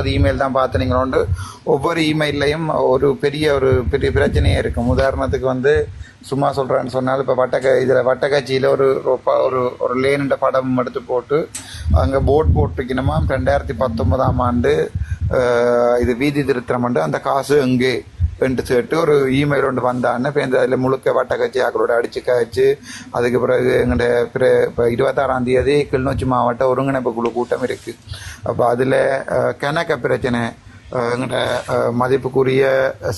நாற்பது இமெயில் தான் பார்த்துனீங்களோண்டு ஒவ்வொரு இமெயிலையும் ஒரு பெரிய ஒரு பெரிய பிரச்சனையே இருக்கும். உதாரணத்துக்கு வந்து சும்மா சொல்கிறேன்னு சொன்னால் இப்போ வட்டக்க இதில் வட்டக்காட்சியில் ஒரு ஒரு ப- ஒரு ஒரு லேனுன்ற படம் எடுத்து போட்டு அங்கே போட் போட்டிருக்கணுமா? ரெண்டாயிரத்தி பத்தொன்பதாம் ஆண்டு இது வீதி திருத்தம் ஆண்டு அந்த காசு எங்கே? என்று சொல்லிட்டு ஒரு இமெயில் ஒன்று வந்தான்னு இப்போ இந்த அதில் முழுக்க வட்டக்கட்சி ஆக்களோட அடிச்சு காய்ச்சி அதுக்கு பிறகு எங்கள்கிட்ட பிற இப்போ இருபத்தாறாம் தேதி கிளிநொச்சி மாவட்ட ஒருங்கிணைப்பு குழு கூட்டம் இருக்குது அப்போ அதில் கணக்க பிரச்சனை எங்கள்கிட்ட மதிப்புக்குரிய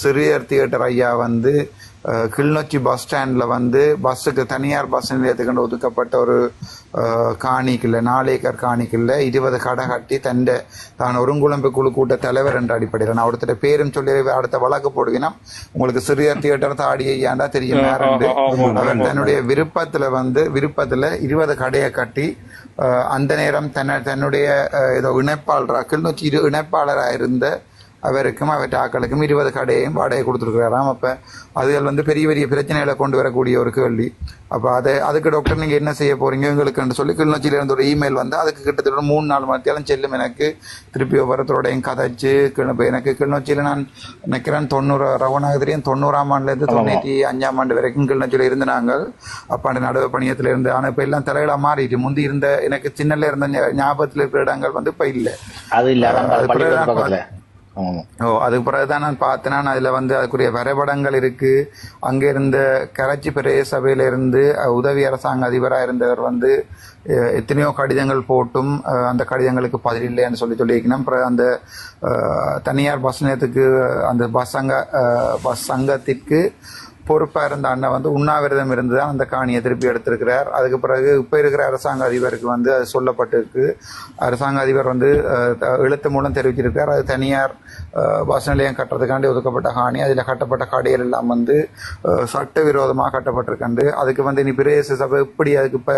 சிறியர் தியேட்டர் ஐயா வந்து கிளிநொச்சி பஸ் ஸ்டாண்டில் வந்து பஸ்ஸுக்கு தனியார் பஸ் நிலையத்துக்கு ஒதுக்கப்பட்ட ஒரு அஹ், காணிக்குள்ள நாலு ஏக்கர் காணிக்குள்ள இருபது கடை கட்டி தண்டை தான் ஒருங்குழம்பு குழு கூட்ட தலைவர் என்ற அடிப்படையில். நான் ஒருத்தர் பேரும் சொல்லி அடுத்த வழக்கு போடுவீங்கன்னா உங்களுக்கு சிறியர் தியேட்டர் தாடி ஐயாண்டா தெரியும் அவர் தன்னுடைய விருப்பத்துல வந்து விருப்பத்துல இருபது கடையை கட்டி அந்த நேரம் தன்ன தன்னுடைய ஏதோ இணைப்பாளராக கிளிநொச்சி இரு இணைப்பாளராக இருந்த அவருக்கும் அவற்ற ஆக்களுக்கும் இருபது கடையையும் வாடகை கொடுத்துருக்குறாராம். அப்போ அதுகள் வந்து பெரிய பெரிய பிரச்சனைகளை கொண்டு வரக்கூடிய ஒரு கேள்வி. அப்போ அதை அதுக்கு டாக்டர் நீங்கள் என்ன செய்ய போறீங்க? எங்களுக்குன்னு சொல்லி கிளிநொச்சியில இருந்து ஒரு இமெயில் வந்து அதுக்கு கிட்டத்தட்ட மூணு நாலு மணித்தாலும் செல்லும் எனக்கு. திருப்பி ஒவ்வொருத்தரோடையும் கதைச்சு கிள- இப்ப எனக்கு கிளிநொச்சியில் நான் நினைக்கிறேன் தொண்ணூறு ரவணாகதிரியும் தொண்ணூறாம் ஆண்டுலேருந்து தொண்ணூற்றி அஞ்சாம் ஆண்டு வரைக்கும் கிளிநொச்சியில் இருந்து நாங்கள் அப்பாண்டு நடுவு பணியத்தில் இருந்து ஆனால் இப்போ எல்லாம் தலைகளாக மாறிட்டு முந்தி இருந்த எனக்கு சின்னல இருந்த ஞாபகத்தில் இருக்கிற இடங்கள் வந்து இப்போ இல்லை. அது இல்ல ஓ அதுக்கு பிறகுதான் நான் பார்த்தேன்னா நான் அதில் வந்து அதுக்குரிய வரைபடங்கள் இருக்கு. அங்கே இருந்த கராச்சி பிரதேச சபையில இருந்து உதவி அரசாங்க அதிபராக இருந்தவர் வந்து எத்தனையோ கடிதங்கள் போட்டும் அந்த கடிதங்களுக்கு பதில் இல்லைன்னு சொல்லி சொல்லியிருக்கணும். அப்புறம் அந்த தனியார் பஸ் நிலையத்துக்கு அந்த பஸ் சங்க பஸ் சங்கத்திற்கு பொறுப்பாக இருந்த அண்ணன் வந்து உண்ணாவிரதம் இருந்து தான் அந்த காணியை திருப்பி எடுத்திருக்கிறார். அதுக்கு பிறகு இப்போ இருக்கிற அரசாங்க அதிபருக்கு வந்து அது சொல்லப்பட்டிருக்கு. அரசாங்க அதிபர் வந்து த- எழுத்து மூலம் தெரிவிச்சிருக்கார் அது தனியார் பஸ் நிலையம் கட்டுறதுக்காண்டி ஒதுக்கப்பட்ட காணி. அதில் கட்டப்பட்ட கடைகள் எல்லாம் வந்து சட்டவிரோதமாக கட்டப்பட்டிருக்கண்டு அதுக்கு வந்து இனி பிரதேச சபை எப்படி அதுக்கு இப்போ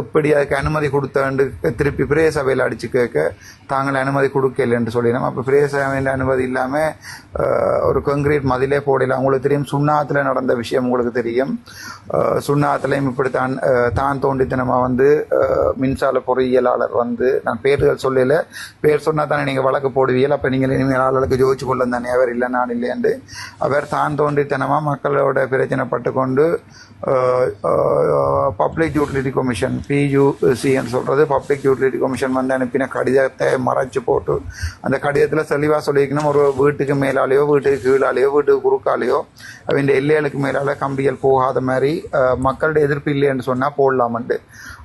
எப்படி அதுக்கு அனுமதி கொடுத்தாண்டு திருப்பி பிரதேச சபையில் அடிச்சு கேட்க தாங்கள் அனுமதி கொடுக்கலன்னு சொல்லினோம். அப்போ பிரதேச சபையில் அனுமதி இல்லாமல் ஒரு கான்கிரீட் மதிலே போடல. உங்களுக்கு தெரியும் சுண்ணாத்தில் நடந்த விஷயம் உங்களுக்கு தெரியும். அஹ், சுண்ணாத்துலையும் இப்படித்தான் தான் தோண்டித்தனமாக வந்து மின்சார பொறியியலாளர் வந்து நான் பேர்கள் சொல்லல. பேர் சொன்னா தானே நீங்கள் வழக்கு போடுவீங்க அப்போ நீங்கள் இனிமேல் ஆளுக்கு ஜோதிச்சு கொள்ள தானே. அவர் இல்லை நான் இல்லையாண்டு அவர் தான் தோண்டித்தனமாக மக்களோட பிரச்சனைப்பட்டு கொண்டு பப்ளிக் யூட்டிலிட்டி கமிஷன் பியூசின்னு சொல்றது. பப்ளிக் யூட்டிலிட்டி கமிஷன் வந்து அனுப்பின கடிதத்தை மறைச்சு போட்டு அந்த கடிதத்தில் தெளிவாக சொல்லிக்கணும் ஒரு வீட்டுக்கு மேலாலேயோ வீட்டுக்கு கீழாலேயோ வீட்டுக்கு குறுக்காலேயோ அவன் எல்லைகளுக்கு மேலால கம்பிகள் போகாத மாதிரி மக்களுடைய எதிர்ப்பு இல்லைன்னு சொன்னால் போடலாமண்டு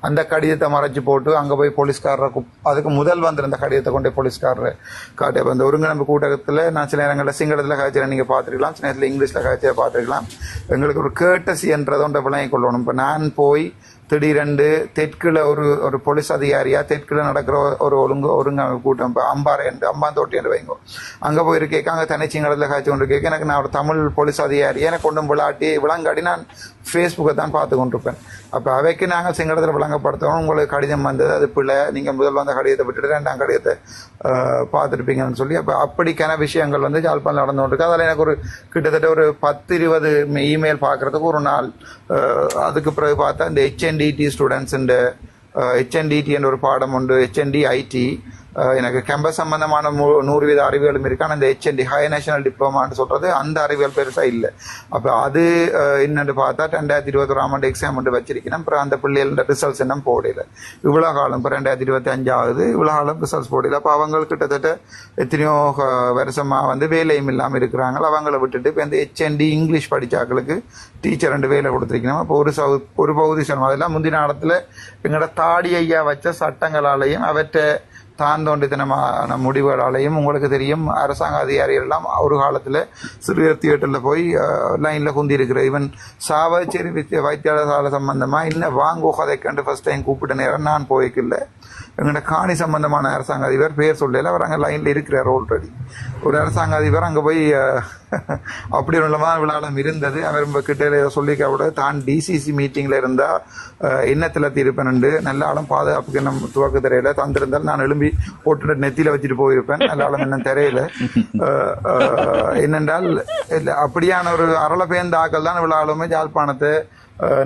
அந்த கடிதத்தை மறைச்சு போட்டு அங்கே போய் போலீஸ்காரரை அதுக்கு முதல் வந்திருந்த கடிதத்தை கொண்டு போய் போலீஸ்காரரை காட்டி அப்ப அந்த ஒருங்கிணைப்பு கூட்டத்தில் நான் சில நேரங்களில் சிங்களத்தில் காய்ச்சல நீங்கள் பார்த்துருக்கலாம் சில நேரத்தில் இங்கிலீஷில் காய்ச்சல பார்த்துருக்கலாம். எங்களுக்கு ஒரு கேட்டசி என்றதை ஒன்றை விளங்கிக் கொள்ளணும். இப்போ நான் போய் திடீரெண்டு தெற்குல ஒரு ஒரு போலீஸ் அதிகாரியா தெற்குல நடக்கிற ஒரு ஒழுங்கு ஒருங்க கூட்டம் இப்போ அம்பாறை என்று அம்பாந்தோட்டி என்று வைங்கோ. அங்கே போயிருக்கேக்க அங்கே தனிச்சிங்களத்தில் காய்ச்சி கொண்டு கேட்க எனக்கு நான் ஒரு தமிழ் போலீஸ் அதிகாரியை எனக்கு கொண்டும் விளாட்டி விளங்காடி நான் ஃபேஸ்புக்கை தான் பார்த்து கொண்டிருப்பேன் அப்போ அவைக்கு நாங்கள் சிங்களத்தில் விளங்கப்படுத்தணும் உங்களுக்கு கடிதம் வந்தது அது பிள்ளை நீங்கள் முதல் வந்த கடிதத்தை விட்டுட்டு ரெண்டாம் கடிதத்தை பார்த்துருப்பீங்கன்னு சொல்லி அப்போ அப்படிக்கான விஷயங்கள் வந்து ஜாழ்ப்பாணம் நடந்து கொண்டிருக்கு. அதில் எனக்கு ஒரு கிட்டத்தட்ட ஒரு பத்து இருபது இமெயில் பார்க்குறதுக்கு ஒரு நாள் அதுக்கு பிறகு பார்த்தா இந்த ஹெச்என்டிடி ஸ்டூடெண்ட்ஸ் ஹெச்என்டிடி என்ற ஒரு பாடம் உண்டு. ஹெச்என்டி ஐடி எனக்கு கேம்பஸ் சம்பந்தமான மு- நூறு வீத அறிவியலும் இருக்கு. ஆனால் இந்த ஹெச்என்டி ஹை நேஷனல் டிப்ளமான்னு சொல்றது அந்த அறிவியல் பெருசாக இல்லை. அப்போ அது என்னென்னு பார்த்தா ரெண்டாயிரத்தி இருபத்தொராம் ஆண்டு எக்ஸாம் வந்து வச்சிருக்கணும் அப்புறம் அந்த பிள்ளைகளோட ரிசல்ட்ஸ் என்ன போடல. இவ்வளோ காலம் இப்போ ரெண்டாயிரத்தி இருபத்தி அஞ்சாவது இவ்வளோ காலம் ரிசல்ட்ஸ் போடல. அப்போ அவங்க கிட்டத்தட்ட எத்தனையோ வருஷமாக வருஷமா வந்து வேலையும் இல்லாமல் இருக்கிறாங்க அவங்கள விட்டுட்டு இப்போ இந்த ஹெச்என்டி இங்கிலீஷ் படித்தாக்களுக்கு டீச்சர் ரெண்டு வேலை கொடுத்துருக்கணும். அப்போ ஒரு சவு ஒரு பகுதி சொன்னோம் அதெல்லாம் முந்தின இடத்துல எங்களோட தாடி ஐயா வச்ச சட்டங்களாலையும் அவற்றை தான் தோண்டித்தனமான முடிவுகளாலையும் உங்களுக்கு தெரியும் அரசாங்க அதிகாரிகள் எல்லாம் ஒரு காலத்தில் சிறுவர் தியேட்டரில் போய் லைனில் குந்தி இருக்கிற ஈவன் சாவச்சேரி வித்திய வைத்தியசாலை சம்பந்தமாக இல்லை வாங்கோ கதை கண்டு ஃபஸ்ட் டைம் கூப்பிட்ட நேரம் நான் போய்க்கல. எங்களோட காணி சம்பந்தமான அரசாங்க அதிபர் பேர் சொல்லல. அவர் அங்கே லைனில் இருக்கிறார் ஆல்ரெடி ஒரு அரசாங்க அதிபர் அங்கே போய் அப்படி ஒரு நிலமான விழாலம் இருந்தது. அவர் நம்ம கிட்ட ஏதோ சொல்லிக்க விட தான் டிசிசி மீட்டிங்கில் இருந்தால் எண்ணத்தில் தீர்ப்பேன் நல்ல ஆளும் பாதுகாப்புக்கு நம்ம துவக்க தெரியல தந்திருந்தால் நான் எழும்பி போட்டு நெத்தியில் வச்சுட்டு போயிருப்பேன். நல்ல ஆளும் என்ன தெரியல. என்னென்றால் இல்லை அப்படியான ஒரு அரள பேர்ந்த ஆக்கள் தான் விழாலுமே ஜாழ்ப்பாணத்தை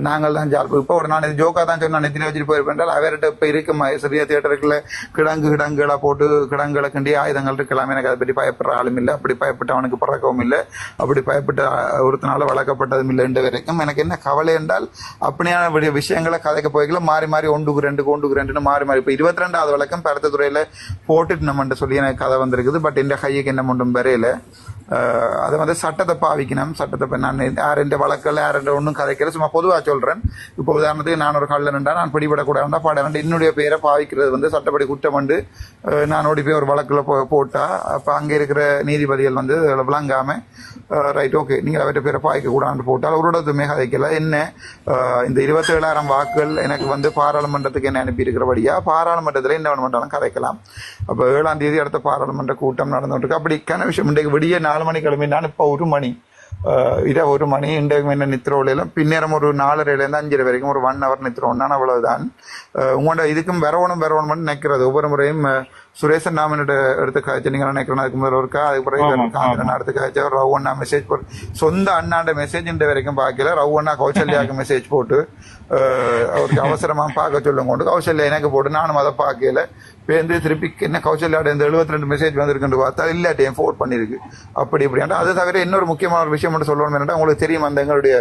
நாங்கள் தான் ஜால் இப்போ ஒரு நான் இது ஜோக்கா தான் சொன்ன நெத்தில வச்சுட்டு போயிருப்பேன். அவர்கிட்ட இப்போ இருக்கும் சிறிய தியேட்டருக்குள்ள கிடங்கு கிடங்குகளை போட்டு கிடங்குகளை கண்டி ஆயுதங்கள் இருக்கலாம். எனக்கு அதை பற்றி பயப்படுற ஆளும் இல்லை. அப்படி பயப்பட்ட அவனுக்கு பறக்கவும் இல்லை. அப்படி பயப்பட்ட ஒருத்தனால வளர்க்கப்பட்டதும் இல்லை வரைக்கும் எனக்கு என்ன கவலை என்றால் அப்படியான விஷயங்களை கதைக்க போய்க்கல. மாறி மாறி ஒன்றுக்கு ரெண்டு ஒன்றுக்கு ரெண்டுன்னு மாறி மாறி. இப்போ இருபத்தி ரெண்டாவது வழக்கம் பருத்த துறையில் போட்டுட்டு நம்மன்ட்டு சொல்லி எனக்கு கதை வந்திருக்குது. பட் இந்த கையுக்கு என்ன ஒன்றும் வரையில அது வந்து சட்டத்தை பாவிக்கணும். சட்டத்தை நான் யார் இந்த வழக்கில் யார் ஒன்றும் கதைக்கல சும்மா பொதுவாக சொல்கிறேன் இப்போ உதாரணத்துக்கு நான் ஒரு கல்ல நின்றா நான் பிடிபடக்கூடாதுண்டா பாட வேண்டாம். என்னுடைய பேரை பாவிக்கிறது வந்து சட்டப்படி குற்றம் வந்து நான் ஓடி போய் ஒரு வழக்கில் போ போட்டால் அப்போ அங்கே இருக்கிற நீதிபதிகள் வந்து விளங்காமல் ரைட் ஓகே நீங்கள் அவர்கிட்ட பேரை பாய்க்க கூடாதுன்னு போட்டால் அவரோடதுமே கதைக்கல. என்ன? இந்த இருபத்தேழாயிரம் வாக்குகள் எனக்கு வந்து பாராளுமன்றத்துக்கு என்ன அனுப்பியிருக்கிறபடியா? பாராளுமன்றத்தில் என்ன வேணுமென்றாலும் கதைக்கலாம். அப்போ ஏழாம் தேதி அடுத்த பாராளுமன்ற கூட்டம் நடந்துட்டு இருக்கு. அப்படிக்கான விஷயம். இன்றைக்கு விடிய நாள் மணி கிளம்பினான் இப்போ ஒரு மணி அஹ், இரவு ஒரு மணி இன்றைக்கு என்ன நித்திரோலையிலும் பின்னேரம் ஒரு நாலரைலேருந்து அஞ்சரை வரைக்கும் ஒரு ஒன் ஹவர் நித்திரோன்னா அவ்வளவுதான் அஹ், உங்களோட இதுக்கும் வரவணும் வரவணும்னு நினைக்கிறது ஒவ்வொரு முறையும் அஹ், சுரேசன் நாமனோட எடுத்து காய்ச்சி நீங்கள் நினைக்கிறேன் அதுக்கு முதல்ல இருக்கா அதுக்கு பிறகு காந்திரன் அடுத்து காய்ச்சா ரவுண்ணா மெசேஜ் போட்டு சொந்த அண்ணாண்ட மெசேஜ் இந்த வரைக்கும் பார்க்கல. ரவுண்ணா கௌசல்யாவுக்கு மெசேஜ் போட்டு அவருக்கு அவசரமா பார்க்க சொல்லும் கொண்டு கௌசல்யா எனக்கு போட்டு நானும் அதை பார்க்கல. பேருந்து திருப்பி என்ன கௌசல்யாட இந்த எழுபத்தி ரெண்டு மெசேஜ் வந்திருக்குன்னு பார்த்தா இல்லாட்டையும் ஃபோர்ட் பண்ணியிருக்கு அப்படி இப்படியாண்டா அது தவிர இன்னொரு முக்கியமான ஒரு விஷயம் மட்டும் சொல்லணும் என்னன்னா உங்களுக்கு தெரியும் அந்த எங்களுடைய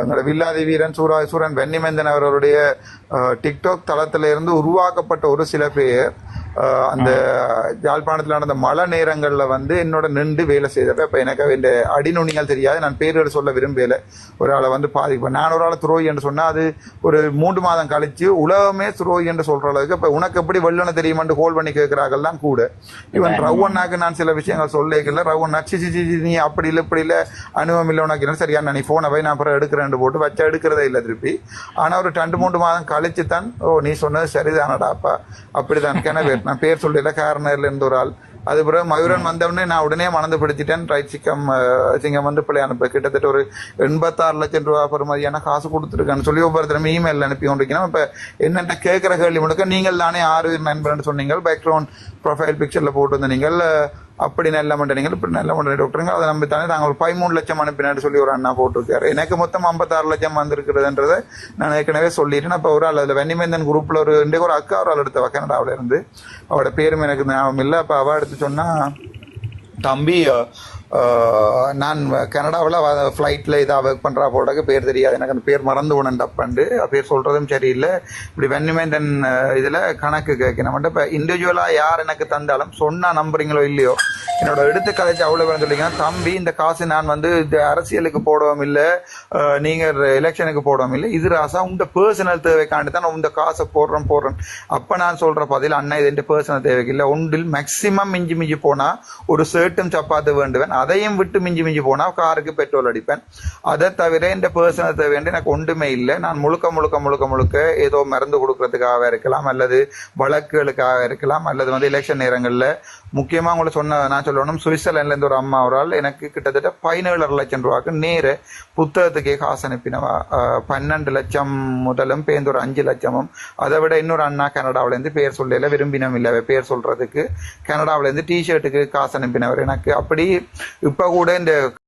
எங்களோட வில்லாதி வீரன் சூரா சூரன் வெண்ணிமேந்தன் அவர்களுடைய டிக்டாக் தளத்துல இருந்து உருவாக்கப்பட்ட ஒரு சில பேர் அந்த யாழ்ப்பாணத்தில் நடந்த மழை நேரங்கள்ல வந்து என்னோட நின்று வேலை செய்தப்ப இப்ப எனக்கு இந்த அடிநுனிகள் தெரியாது. நான் பேர்கள் சொல்ல விரும்பல ஒரு ஆளை வந்து பாதிப்பேன் நான் ஒரு ஆளை துரோகி என்று சொன்னா அது ஒரு மூன்று மாதம் கழிச்சு உலகமே துரோகி என்று சொல்ற அளவுக்கு இப்ப உனக்கு எப்படி வெள்ளன தெரியுமான்னு கோல் பண்ணி கேட்கிறார்கள் தான் கூட இவன் ரவுண்ணாக்கு நான் சில விஷயங்கள் சொல்லிக்கல ரவுண்ணா சி சி சி, சி, நீ அப்படி இல்லை இப்படி இல்லை அனுபவம் இல்லை உனக்கு என்ன சரியா? நீ போனை போய் நான் அப்புறம் எடுக்கிறேன் போட்டு வச்சா எடுக்கிறதே இல்லை திருப்பி. ஆனா ஒரு ரெண்டு மூன்று மாதம் கழிச்சு தான் ஓ நீ சொன்னது சரிதானடாப்பா அப்படிதான் கிணறு நான் பேர் சொல்லல காரணர்ல இருந்து ஒரு ஆள். அது பிறகு மயூரன் வந்தவொடனே நான் உடனே மணந்து பிடிச்சிட்டேன். ரைட் சிக்கம் சிங்கம் வந்து பிள்ளை அனுப்ப. கிட்டத்தட்ட ஒரு எண்பத்தாறு லட்சம் ரூபா பெறுமதியான காசு கொடுத்துருக்கான்னு சொல்லி ஒவ்வொருத்தரும் இமெயில் அனுப்பி கொண்டிருக்கணும் இப்ப என்னென்ன கேட்கிற கேள்வி முழுக்க நீங்கள் தானே ஆறு நண்பர்னு சொன்னீங்க பேக்ரவுண்ட் ப்ரொஃபைல் பிக்சர்ல போட்டு நீங்கள் அப்படி நல்ல மண்டனீங்கள் இப்படி நல்ல மண்டனி டாக்டருங்க அதை நம்பி தானே நாங்கள் ஒரு பதிமூணு லட்சம் அனுப்பினான்னு சொல்லி ஒரு அண்ணா போட்டிருக்காரு. எனக்கு மொத்தம் ஐம்பத்தாறு லட்சம் வந்திருக்கிறதுன்றதை நான் ஏற்கனவே சொல்லிட்டேன். அப்போ ஒரு ஆள் அதில் வெண்ணிமேந்தன் குரூப்பில் ஒரு இன்றைக்கு ஒரு அக்கா ஒரு ஆள் எடுத்தவ கனடாவில் இருந்து. அவட பேரும் எனக்கு ஞாபகம் இல்லை. அப்போ அவள் எடுத்து சொன்னால் தம்பி நான் கனடாவில் ஃப்ளைட்டில் இதாக ஒர்க் பண்ணுறா போடாக்க பேர் தெரியாது. எனக்கு அந்த பேர் மறந்து உணன் தப்பண்டு பேர் சொல்கிறதும் சரியில்லை. இப்படி வெண்ணிமேந்தன் இதில் கணக்கு கேட்கணும் மட்டும் இப்போ இண்டிவிஜுவலாக யார் எனக்கு தந்தாலும் சொன்னால் நம்புறீங்களோ இல்லையோ என்னோட எடுத்து கதைச்சு அவ்வளோ சொல்லிங்கன்னா தம்பி இந்த காசு நான் வந்து இந்த அரசியலுக்கு போடவும் இல்லை நீங்கள் எலெக்ஷனுக்கு போடவும் இல்லை. இது ராசா உங்க பர்சனல் தேவைக்காண்டி தான் நான் இந்த காசை போடுறேன் போடுறேன். அப்போ நான் சொல்கிற பதில் அண்ணா இது என் பர்சனல் தேவைக்கு இல்லை. ஒன்றில் மேக்சிமம் மிஞ்சி மிஞ்சி போனால் ஒரு சேட்டும் சப்பாத்து வேண்டுவேன். அதையும் விட்டு மிஞ்சி மிஞ்சி போனால் காருக்கு பெட்ரோல் அடிப்பேன். அதை தவிர இந்த பர்சனல் தேவை எனக்கு ஒன்றுமே இல்லை. நான் முழுக்க முழுக்க முழுக்க முழுக்க ஏதோ மருந்து கொடுக்கறதுக்காக இருக்கலாம் அல்லது வழக்குகளுக்காக இருக்கலாம் அல்லது வந்து எலெக்ஷன் நேரங்களில் முக்கியமாக உங்களை சொன்ன நான் சொல்லணும். சுவிட்சர்லாந்துல இருந்து ஒரு அம்மா ஒரு ஆள். எனக்கு கிட்டத்தட்ட பதினேழரை லட்சம் ரூபாய்க்கு நேர புத்தகத்துக்கே காசு அனுப்பினவா. பன்னெண்டு லட்சம் முதலும் பேருந்து ஒரு அஞ்சு லட்சமும். அதை விட இன்னொரு அண்ணா கனடாவிலேருந்து பேர் சொல்லல விரும்பினம் இல்லை பேர் சொல்றதுக்கு. கனடாவிலேருந்து டி டிஷர்ட்டுக்கு காசு அனுப்பினவர் எனக்கு. அப்படி இப்ப கூட இந்த